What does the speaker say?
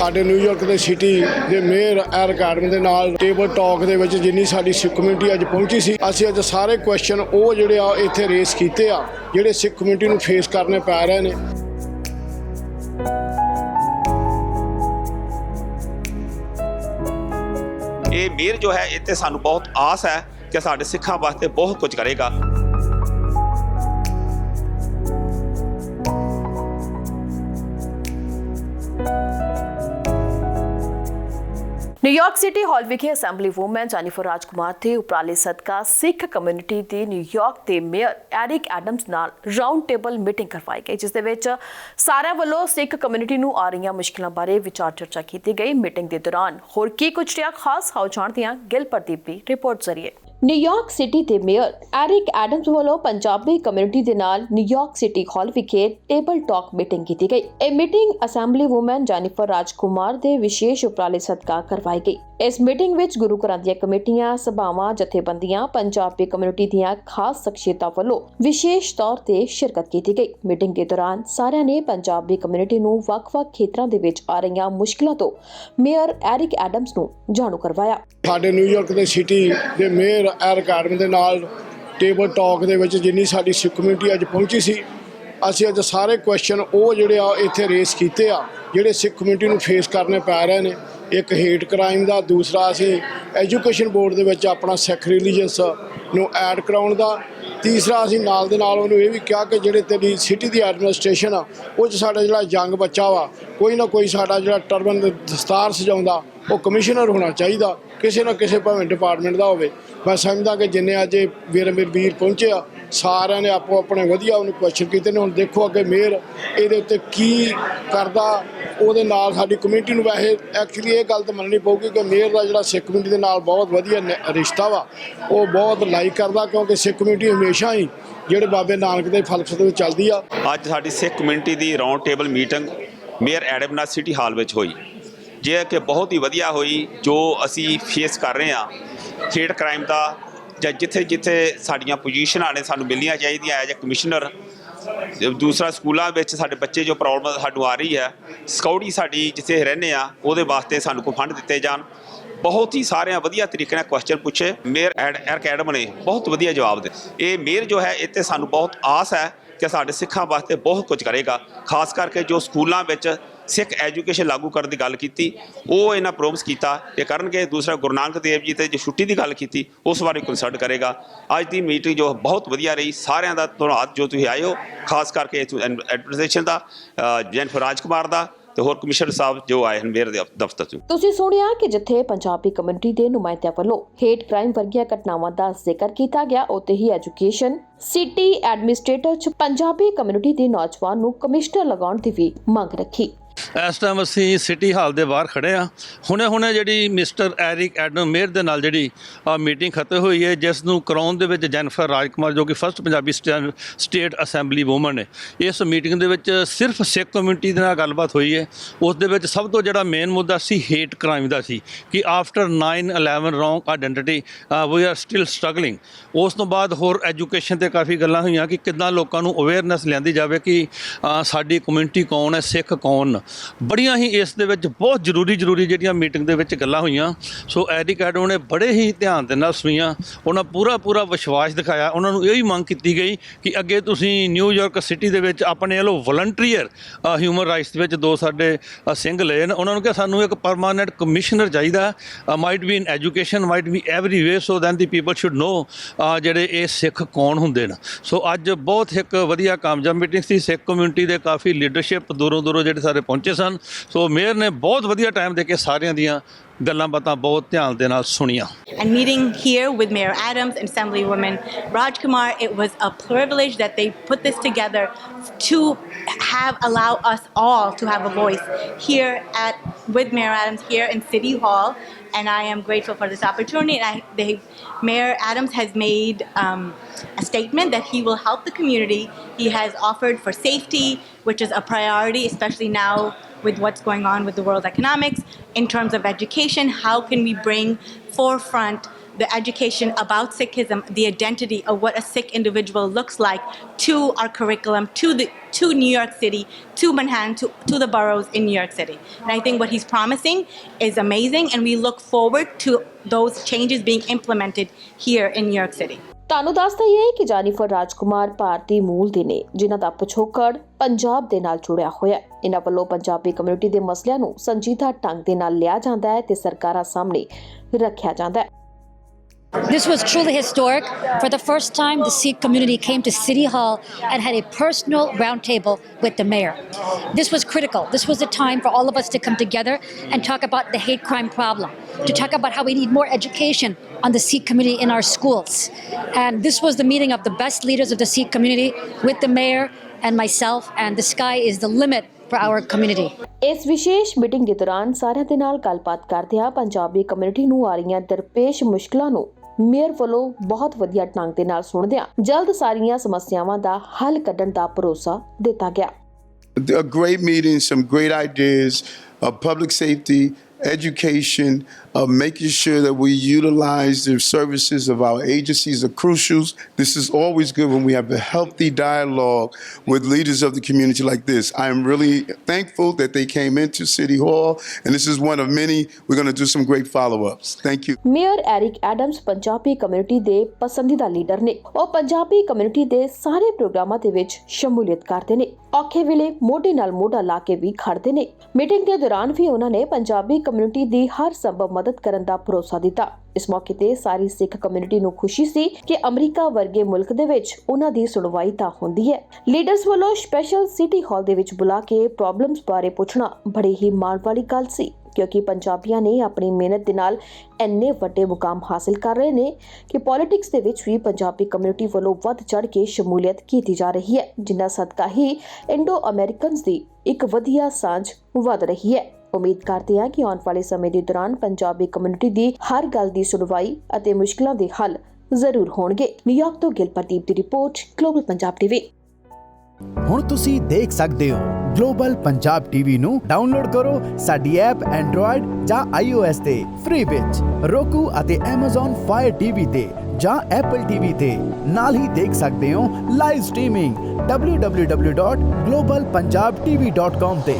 ਸਾਡੇ ਨਿਊਯਾਰਕ ਦੇ ਸਿਟੀ ਦੇ ਮੇਅਰ ਐਰ ਅਕੈਡਮੀ ਦੇ ਨਾਲ ਟੇਬਲ ਟਾਕ ਦੇ ਵਿੱਚ ਜਿੰਨੀ ਸਾਡੀ ਸਿੱਖ ਕਮਿਊਨਿਟੀ ਅੱਜ ਪਹੁੰਚੀ ਸੀ, ਅਸੀਂ ਅੱਜ ਸਾਰੇ ਕੁਐਸਚਨ ਉਹ ਜਿਹੜੇ ਆ ਇੱਥੇ ਰੇਸ ਕੀਤੇ ਆ, ਜਿਹੜੇ ਸਿੱਖ ਕਮਿਊਨਿਟੀ ਨੂੰ ਫੇਸ ਕਰਨੇ ਪੈ ਰਹੇ ਨੇ। ਇਹ ਮੇਅਰ ਜੋ ਹੈ, ਇੱਥੇ ਸਾਨੂੰ ਬਹੁਤ ਆਸ ਹੈ ਕਿ ਸਾਡੇ ਸਿੱਖਾਂ ਵਾਸਤੇ ਬਹੁਤ ਕੁਝ ਕਰੇਗਾ। ਨਿਊਯਾਰਕ ਸਿਟੀ ਹਾਲ ਵਿਖੇ ਅਸੈਂਬਲੀ ਵੂਮਨ ਜੈਨੀਫਰ ਰਾਜਕੁਮਾਰ ਤੇ ਉਪਰਾਲੇ ਸਦਕਾ ਸਿੱਖ ਕਮਿਊਨਿਟੀ ਦੀ ਨਿਊਯਾਰਕ ਦੇ ਮੇਅਰ ਐਰਿਕ ਐਡਮਸ ਨਾਲ ਰਾਉਂਡ ਟੇਬਲ ਮੀਟਿੰਗ ਕਰਵਾਈ ਗਈ, ਜਿਸ ਦੇ ਵਿੱਚ ਸਾਰਿਆਂ ਵੱਲੋਂ ਸਿੱਖ ਕਮਿਊਨਿਟੀ ਨੂੰ ਆ ਰਹੀਆਂ ਮੁਸ਼ਕਲਾਂ ਬਾਰੇ ਵਿਚਾਰ ਚਰਚਾ ਕੀਤੀ ਗਈ। ਮੀਟਿੰਗ ਦੇ ਦੌਰਾਨ ਹੋਰ ਕੀ ਕੁਝ ਰਿਹਾ? ਖਾਸ ਹਾਉ ਜਾਣਦੇ ਹਾਂ ਗਿਲ ਪ੍ਰਦੀਪ ਦੀ ਰਿਪੋਰਟ ਜ਼ਰੀਏ। ਨਿਊਯਾਰਕ ਸਿਟੀ ਦੇ ਮੇਅਰ ਐਰਿਕ ਐਡਮਸ ਵੱਲੋਂ ਪੰਜਾਬੀ ਕਮਿਊਨਿਟੀ ਦੇ ਨਾਲ ਨਿਊਯਾਰਕ ਸਿਟੀ ਹਾਲ ਵਿਖੇ ਟੇਬਲ ਟਾਕ ਮੀਟਿੰਗ ਕੀਤੀ ਗਈ। ਇਹ meeting assembly woman Jennifer Rajkumar ਦੇ ਵਿਸ਼ੇਸ਼ ਉਪਰਾਲੇ ਸਦਕਾ ਕਰਵਾਈ ਗਈ। ਇਸ ਮੀਟਿੰਗ ਵਿੱਚ ਗੁਰੂ ਘਰਾਂ ਦੀਆਂ ਕਮੇਟੀਆਂ, ਸਭਾਵਾਂ, ਜਥੇਬੰਦੀਆਂ, ਪੰਜਾਬੀ ਕਮਿਊਨਿਟੀ ਦੀਆਂ ਖਾਸ ਸ਼ਖਸੀਅਤਾਂ ਵੱਲੋਂ ਵਿਸ਼ੇਸ਼ ਤੌਰ ਤੇ ਸ਼ਿਰਕਤ ਕੀਤੀ ਗਈ। ਮੀਟਿੰਗ ਦੇ ਦੌਰਾਨ ਸਾਰਿਆਂ ਨੇ ਪੰਜਾਬੀ ਕਮਿਊਨਿਟੀ ਨੂੰ ਵੱਖ-ਵੱਖ ਖੇਤਰਾਂ ਦੇ ਵਿੱਚ ਆ ਰਹੀਆਂ ਮੁਸ਼ਕਲਾਂ ਤੋਂ ਮੇਅਰ ਐਰਿਕ ਐਡਮਸ ਨੂੰ ਜਾਣੂ ਕਰਵਾਇਆ। ਸਾਡੇ ਨਿਊਯਾਰਕ ਦੇ ਸਿਟੀ ਦੇ ਮੇਅਰ ਐਰ ਅਕੈਡਮੀ ਦੇ ਨਾਲ ਟੇਬਲ ਟਾਕ ਦੇ ਵਿੱਚ ਜਿੰਨੀ ਸਾਡੀ ਸਿੱਖ ਕਮਿਊਨਿਟੀ ਅੱਜ ਪਹੁੰਚੀ ਸੀ ਅਸੀਂ ਅੱਜ ਸਾਰੇ ਕੁਐਸਚਨ ਉਹ ਜਿਹੜੇ ਆ ਇੱਥੇ ਰੇਸ ਕੀਤੇ ਆ, ਜਿਹੜੇ ਸਿੱਖ ਕਮਿਊਨਿਟੀ ਨੂੰ ਫੇਸ ਕਰਨੇ ਪੈ ਰਹੇ ਨੇ। ਇੱਕ ਹੇਟ ਕ੍ਰਾਈਮ ਦਾ, ਦੂਸਰਾ ਅਸੀਂ ਐਜੂਕੇਸ਼ਨ ਬੋਰਡ ਦੇ ਵਿੱਚ ਆਪਣਾ ਸਿੱਖ ਰਿਲੀਜੀਅਸ ਨੂੰ ਐਡ ਕਰਾਉਣ ਦਾ। ਤੀਸਰਾ ਅਸੀਂ ਨਾਲ ਦੇ ਨਾਲ ਉਹਨੂੰ ਇਹ ਵੀ ਕਿਹਾ ਕਿ ਜਿਹੜੇ ਤੇਰੀ ਸਿਟੀ ਦੀ ਐਡਮਿਨਿਸਟ੍ਰੇਸ਼ਨ ਆ, ਉਹ 'ਚ ਸਾਡਾ ਜਿਹੜਾ ਯੰਗ ਬੱਚਾ ਵਾ, ਕੋਈ ਨਾ ਕੋਈ ਸਾਡਾ ਜਿਹੜਾ ਟਰਬਨ ਦਸਤਾਰ ਸਜਾਉਂਦਾ ਉਹ ਕਮਿਸ਼ਨਰ ਹੋਣਾ ਚਾਹੀਦਾ, ਕਿਸੇ ਨਾ ਕਿਸੇ ਭਾਵੇਂ ਡਿਪਾਰਟਮੈਂਟ ਦਾ ਹੋਵੇ। ਮੈਂ ਸਮਝਦਾ ਕਿ ਜਿੰਨੇ ਅੱਜ ਇਹ ਵੀਰ ਵੀਰ ਪਹੁੰਚੇ ਆ, ਸਾਰਿਆਂ ਨੇ ਆਪੋ ਆਪਣੇ ਵਧੀਆ ਉਹਨੂੰ ਕੁਐਸਚਨ ਕੀਤੇ ਨੇ। ਹੁਣ ਦੇਖੋ ਅੱਗੇ ਮੇਅਰ ਇਹਦੇ ਉੱਤੇ ਕੀ ਕਰਦਾ, ਉਹਦੇ ਨਾਲ ਸਾਡੀ ਕਮਿਊਨਿਟੀ ਨੂੰ ਵੈਸੇ ਐਕਚੁਅਲੀ ਇਹ ਗੱਲ ਤਾਂ ਮੰਨਣੀ ਪਊਗੀ ਕਿ ਮੇਅਰ ਦਾ ਜਿਹੜਾ ਸਿੱਖ ਕਮਿਊਨਿਟੀ ਦੇ ਨਾਲ ਬਹੁਤ ਵਧੀਆ ਨ- ਰਿਸ਼ਤਾ ਵਾ, ਉਹ ਬਹੁਤ ਲਾਈਕ ਕਰਦਾ ਕਿਉਂਕਿ ਸਿੱਖ ਕਮਿਊਨਿਟੀ ਹਮੇਸ਼ਾ ਹੀ ਜਿਹੜੇ ਬਾਬੇ ਨਾਨਕ ਦੇ ਫਲਸਫੇ ਵਿੱਚ ਚੱਲਦੀ ਆ। ਅੱਜ ਸਾਡੀ ਸਿੱਖ ਕਮਿਊਨਿਟੀ ਦੀ ਰਾਉਂਡ ਟੇਬਲ ਮੀਟਿੰਗ ਮੇਅਰ ਐਡਮਨਾ ਸਿਟੀ ਹਾਲ ਵਿੱਚ ਹੋਈ। ਜੇ ਕਿ ਬਹੁਤ ਹੀ ਵਧੀਆ ਹੋਈ ਜੋ ਅਸੀਂ ਫੇਸ ਕਰ ਰਹੇ ਹਾਂ। ਹੇਟ ਕ੍ਰਾਈਮ ਦਾ ਜਾਂ ਜਿੱਥੇ ਜਿੱਥੇ ਸਾਡੀਆਂ ਪੋਜੀਸ਼ਨਾਂ ਨੇ ਸਾਨੂੰ ਮਿਲਣੀਆਂ ਚਾਹੀਦੀਆਂ ਐਜ ਅ ਕਮਿਸ਼ਨਰ ਦੂਸਰਾ ਸਕੂਲਾਂ ਵਿੱਚ ਸਾਡੇ ਬੱਚੇ ਜੋ ਪ੍ਰੋਬਲਮ ਸਾਨੂੰ ਆ ਰਹੀ ਹੈ ਸਕਾਊਟੀ ਸਾਡੀ ਜਿੱਥੇ ਰਹਿੰਦੇ ਆ ਉਹਦੇ ਵਾਸਤੇ ਸਾਨੂੰ ਕੋਈ ਫੰਡ ਦਿੱਤੇ ਜਾਣ। ਬਹੁਤ ਹੀ ਸਾਰਿਆਂ ਵਧੀਆ ਤਰੀਕੇ ਨਾਲ ਕੁਐਸਚਨ ਪੁੱਛੇ। ਮੇਅਰ ਐਡ ਐਕੈਡਮ ਨੇ ਬਹੁਤ ਵਧੀਆ ਜਵਾਬ ਦਿੱਤੇ। ਇਹ ਮੇਅਰ ਜੋ ਹੈ ਇਹ ਤੇ ਸਾਨੂੰ ਬਹੁਤ ਆਸ ਹੈ ਕਿ ਸਾਡੇ ਸਿੱਖਾਂ ਵਾਸਤੇ ਬਹੁਤ ਕੁਝ ਕਰੇਗਾ। ਖਾਸ ਕਰਕੇ ਜੋ ਸਕੂਲਾਂ ਵਿੱਚ ਸਿੱਖ ਐਜੂਕੇਸ਼ਨ ਲਾਗੂ ਕਰਨ ਦੀ ਗੱਲ ਕੀਤੀ, ਉਹ ਇਹਨਾਂ ਪ੍ਰੋਮਿਸ ਕੀਤਾ ਕਿ ਕਰਨਗੇ ਦੂਸਰਾ ਗੁਰੂ ਨਾਨਕ ਦੇਵ ਜੀ ਤੇ ਜੋ ਛੁੱਟੀ ਦੀ ਗੱਲ ਕੀਤੀ, ਉਸ ਬਾਰੇ ਕੰਸਲਟ ਕਰੇਗਾ। ਅੱਜ ਦੀ ਮੀਟਿੰਗ ਜੋ ਬਹੁਤ ਵਧੀਆ ਰਹੀ, ਸਾਰਿਆਂ ਦਾ ਧੰਨਵਾਦ ਜੋ ਤੁਸੀਂ ਆਏ ਹੋ, ਖਾਸ ਕਰਕੇ ਐਡਮਿਨਿਸਟ੍ਰੇਸ਼ਨ ਦਾ ਜੈਨਫਰ ਰਾਜਕੁਮਾਰ ਦਾ ਤੇ ਹੋਰ ਕਮਿਸ਼ਨਰ ਸਾਹਿਬ ਜੋ ਆਏ ਹਨ ਮੇਅਰ ਦਫ਼ਤਰ ਤੋਂ ਤੁਸੀਂ ਸੁਣਿਆ ਕਿ ਜਿੱਥੇ ਪੰਜਾਬੀ ਕਮਿਊਨਿਟੀ ਦੇ ਨੁਮਾਇੰਦਿਆਂ ਵੱਲੋਂ ਹੇਟ ਕ੍ਰਾਈਮ ਵਰਗੀਆਂ ਘਟਨਾਵਾਂ ਦਾ ਜ਼ਿਕਰ ਕੀਤਾ ਗਿਆ, ਉੱਥੇ ਹੀ ਐਜੂਕੇਸ਼ਨ ਸਿਟੀ ਐਡਮਿਨਿਸਟ੍ਰੇਟਰ ਚ ਪੰਜਾਬੀ ਕਮਿਊਨਿਟੀ ਦੇ ਨੌਜਵਾਨ ਨੂੰ ਕਮਿਸ਼ਨਰ ਲਗਾਉਣ ਦੀ ਵੀ ਮੰਗ ਰੱਖੀ। ਇਸ ਟਾਈਮ ਅਸੀਂ ਸਿਟੀ ਹਾਲ ਦੇ ਬਾਹਰ ਖੜੇ ਆ ਹੁਣੇ ਹੁਣੇ ਜਿਹੜੀ ਮਿਸਟਰ ਐਰਿਕ ਐਡਮ ਮੇਅਰ ਦੇ ਨਾਲ ਜਿਹੜੀ ਮੀਟਿੰਗ ਖਤਮ ਹੋਈ ਹੈ, ਜਿਸ ਨੂੰ ਕਰਾਉਣ ਦੇ ਵਿੱਚ ਜੈਨਫਰ ਰਾਜਕੁਮਾਰ, ਜੋ ਕਿ first Punjabi state- state assembly woman ਹੈ। ਇਸ ਮੀਟਿੰਗ ਦੇ ਵਿੱਚ ਸਿਰਫ ਸਿੱਖ ਕਮਿਊਨਿਟੀ ਦੇ ਨਾਲ ਗੱਲਬਾਤ ਹੋਈ ਹੈ। ਉਸ ਦੇ ਵਿੱਚ ਸਭ ਤੋਂ ਜਿਹੜਾ ਮੇਨ ਮੁੱਦਾ ਸੀ ਹੇਟ ਕ੍ਰਾਈਮ ਦਾ ਸੀ, ਕਿ after 9/11 wrong identity we are still struggling ਉਸ ਤੋਂ ਬਾਅਦ ਹੋਰ ਐਜੂਕੇਸ਼ਨ ਤੇ ਕਾਫੀ ਗੱਲਾਂ ਹੋਈਆਂ ਕਿ ਕਿੱਦਾਂ ਲੋਕਾਂ ਨੂੰ ਅਵੇਅਰਨੈਸ ਲਿਆਂਦੀ ਜਾਵੇ ਕਿ ਸਾਡੀ ਕਮਿਊਨਿਟੀ ਕੌਣ ਹੈ, ਸਿੱਖ ਕੌਣ। ਬੜੀਆਂ ਹੀ ਇਸ ਦੇ ਵਿੱਚ ਬਹੁਤ ਜ਼ਰੂਰੀ ਜ਼ਰੂਰੀ ਜਿਹੜੀਆਂ ਮੀਟਿੰਗ ਦੇ ਵਿੱਚ ਗੱਲਾਂ ਹੋਈਆਂ। ਸੋ ਐਰਿਕ ਐਡਮ ਨੇ ਬੜੇ ਹੀ ਧਿਆਨ ਦੇ ਨਾਲ ਸੁਣੀਆਂ, ਉਹਨਾਂ ਪੂਰਾ ਪੂਰਾ ਵਿਸ਼ਵਾਸ ਦਿਖਾਇਆ। ਉਹਨਾਂ ਨੂੰ ਇਹ ਹੀ ਮੰਗ ਕੀਤੀ ਗਈ ਕਿ ਅੱਗੇ ਤੁਸੀਂ ਨਿਊਯਾਰਕ ਸਿਟੀ ਦੇ ਵਿੱਚ ਆਪਣੇ ਵੱਲੋਂ ਵਲੰਟੀਅਰ ਹਿਊਮਨ ਰਾਈਟਸ ਦੇ ਵਿੱਚ ਦੋ ਸਾਡੇ ਸਿੰਘ ਲਏ ਨੇ ਉਹਨਾਂ ਨੂੰ ਕਿਹਾ ਸਾਨੂੰ ਇੱਕ ਪਰਮਾਨੈਂਟ ਕਮਿਸ਼ਨਰ ਚਾਹੀਦਾ। Might be in education might be every way so then the people should know ਜਿਹੜੇ ਇਹ ਸਿੱਖ ਕੌਣ ਹੁੰਦੇ ਨੇ। ਸੋ ਅੱਜ ਬਹੁਤ ਇੱਕ ਵਧੀਆ ਕਾਮਯਾਬ ਮੀਟਿੰਗ ਸੀ। ਸਿੱਖ ਕਮਿਊਨਿਟੀ ਦੇ ਕਾਫੀ ਲੀਡਰਸ਼ਿਪ ਦੂਰੋਂ ਦੂਰੋਂ ਜਿਹੜੇ ਸਾਰੇ ਪਹੁੰਚੇ ਸਨ। ਸੋ ਮੇਅਰ ਨੇ ਬਹੁਤ ਵਧੀਆ ਟਾਈਮ ਦੇ ਕੇ ਸਾਰਿਆਂ ਦੀਆਂ ਗੱਲਾਂ ਬਾਤਾਂ ਬਹੁਤ ਧਿਆਨ ਦੇ ਨਾਲ ਸੁਣੀਆਂ and meeting here with Mayor Adams and Assemblywoman Rajkumar, it was a privilege that they put this together to have allow us all to have a voice here at with Mayor Adams here in City Hall, and I am grateful for this opportunity. And I, they, Mayor Adams has made um, a statement that he will help the community. He has offered for safety, which is a priority, especially now with what's going on with the world economics in terms of education how can we bring forefront the education about Sikhism, the identity of what a Sikh individual looks like, to our curriculum, to the to New York City, to Manhattan, to, to the boroughs in New York City. And I think what he's promising is amazing, and we look forward to those changes being implemented here in New York City. ਤੁਹਾਨੂੰ ਦੱਸ ਦਈਏ ਕਿ ਜਾਨੀਫਰ ਰਾਜਕੁਮਾਰ ਭਾਰਤੀ ਮੂਲ ਦੇ ਨੇ, ਜਿਨ੍ਹਾਂ ਦਾ ਪਿਛੋਕੜ ਪੰਜਾਬ ਦੇ ਨਾਲ ਜੁੜਿਆ ਹੋਇਆ ਹੈ। ਇਹਨਾਂ ਵੱਲੋਂ ਪੰਜਾਬੀ ਕਮਿਊਨਿਟੀ ਦੇ ਮਸਲਿਆਂ ਨੂੰ ਸੰਜੀਦਾ ਢੰਗ ਦੇ ਨਾਲ ਲਿਆ ਜਾਂਦਾ ਹੈ ਤੇ ਸਰਕਾਰਾਂ ਸਾਹਮਣੇ ਰੱਖਿਆ ਜਾਂਦਾ ਹੈ। This was truly historic. For the first time, the Sikh community came to City Hall and had a personal roundtable with the mayor. This was critical. This was a time for all of us to come together and talk about the hate crime problem, to talk about how we need more education on the Sikh community in our schools. And this was the meeting of the best leaders of the Sikh community with the mayor and myself, and the sky is the limit for our community. ਇਸ ਵਿਸ਼ੇਸ਼ meeting ਦੇ ਦੌਰਾਨ ਸਾਰਿਆਂ ਦੇ ਨਾਲ ਗੱਲਬਾਤ ਕਰਦਿਆਂ Punjabi community ਨੂੰ ਆ ਰਹੀਆਂ ਦਰਪੇਸ਼ ਮੁਸ਼ਕਲਾਂ ਨੂੰ ਮੇਅਰ ਵੱਲੋਂ ਬਹੁਤ ਵਧੀਆ ਢੰਗ ਦੇ ਨਾਲ ਸੁਣਦਿਆਂ ਜਲਦ ਸਾਰੀਆਂ ਸਮੱਸਿਆਵਾਂ ਦਾ ਹੱਲ ਕੱਢਣ ਦਾ ਭਰੋਸਾ ਦਿੱਤਾ ਗਿਆ a great meeting, some great ideas of public safety, education, of making sure that we utilize the services of our agencies are crucial. This is always good when we have a healthy dialogue with leaders of the community like this. I am really thankful that they came into City Hall, and this is one of many. We're going to do some great follow-ups. Thank you. Mayor Eric Adams Punjabi community ਦੇ ਪਸੰਦੀਦਾ leader ਨੇ ਉਹ Punjabi community ਦੇ ਸਾਰੇ ਪ੍ਰੋਗਰਾਮਾਂ ਦੇ ਵਿੱਚ ਸ਼ਮੂਲੀਅਤ ਕਰਦੇ ਨੇ ਔਖੇ ਵੇਲੇ ਮੋਢੇ ਨਾਲ ਮੋਢਾ ਲਾ ਕੇ ਵੀ ਖੜਦੇ ਨੇ ਮੀਟਿੰਗ ਦੇ ਦੌਰਾਨ ਵੀ ਉਹਨਾਂ ਨੇ ਪੰਜਾਬੀ ਕਮਿਊਨਿਟੀ ਦੀ ਹਰ ਸੰਭਵ ਮਦਦ ਕਰਨ ਦਾ ਭਰੋਸਾ ਦਿੱਤਾ। ਇਸ ਮੌਕੇ ਤੇ ਸਾਰੀ ਸਿੱਖ ਕਮਿਊਨਿਟੀ ਨੂੰ ਖੁਸ਼ੀ ਸੀ ਕਿ ਅਮਰੀਕਾ ਵਰਗੇ ਮੁਲਕ ਦੇ ਵਿੱਚ ਉਹਨਾਂ ਦੀ ਸੁਣਵਾਈ ਤਾਂ ਹੁੰਦੀ ਹੈ। ਲੀਡਰਸ ਵੱਲੋਂ ਸਪੈਸ਼ਲ ਸਿਟੀ ਹਾਲ ਦੇ ਵਿੱਚ ਬੁਲਾ ਕੇ ਪ੍ਰੋਬਲਮਸ ਬਾਰੇ ਪੁੱਛਣਾ ਬੜੀ ਹੀ ਮਾਣ ਵਾਲੀ ਗੱਲ ਸੀ, ਕਿਉਂਕਿ ਪੰਜਾਬੀਆਂ ਨੇ ਆਪਣੀ ਮਿਹਨਤ ਦੇ ਨਾਲ ਇੰਨੇ ਵੱਡੇ ਮੁਕਾਮ ਹਾਸਲ ਕਰ ਰਹੇ ਨੇ ਕਿ ਪੋਲਿਟਿਕਸ ਦੇ ਵਿੱਚ ਵੀ ਪੰਜਾਬੀ ਕਮਿਊਨਿਟੀ ਵੱਲੋਂ ਵੱਧ ਚੜ ਕੇ ਸ਼ਮੂਲੀਅਤ ਕੀਤੀ ਜਾ ਰਹੀ ਹੈ, ਜਿੰਨਾ ਸਦਕਾ ਹੀ ਇੰਡੋ ਅਮਰੀਕਨਸ ਦੀ ਇੱਕ ਵਧੀਆ ਸਾਂਝ ਵਧ ਰਹੀ ਹੈ। ਉਮੀਦ ਕਰਦੇ ਹਾਂ ਕਿ ਆਉਣ ਵਾਲੇ ਸਮੇਂ ਦੇ ਦੌਰਾਨ ਪੰਜਾਬੀ ਕਮਿਊਨਿਟੀ ਦੀ ਹਰ ਗੱਲ ਦੀ ਸੁਣਵਾਈ ਅਤੇ ਮੁਸ਼ਕਲਾਂ ਦੇ ਹੱਲ ਜ਼ਰੂਰ ਹੋਣਗੇ। ਨਿਊਯਾਰਕ ਤੋਂ ਗਿਲ ਦੀ ਰਿਪੋਰਟ ਗਲੋਬਲ ਪੰਜਾਬ ਟੀਵੀ ਹੁਣ ਤੁਸੀਂ ਦੇਖ ਸਕਦੇ ਹੋ ਗਲੋਬਲ ਪੰਜਾਬ ਟੀਵੀ ਨੂੰ ਡਾਊਨਲੋਡ ਕਰੋ ਸਾਡੀ ਐਪ ਐਂਡਰੋਇਡ ਜਾਂ iOS ਤੇ ਫ੍ਰੀ ਵਿੱਚ, roku ਅਤੇ Amazon Fire TV ਤੇ ਜਾਂ Apple TV ਤੇ। ਨਾਲ ਹੀ ਦੇਖ ਸਕਦੇ ਹੋ ਲਾਈਵ ਸਟ੍ਰੀਮਿੰਗ www.globalpunjabtv.com ਤੇ।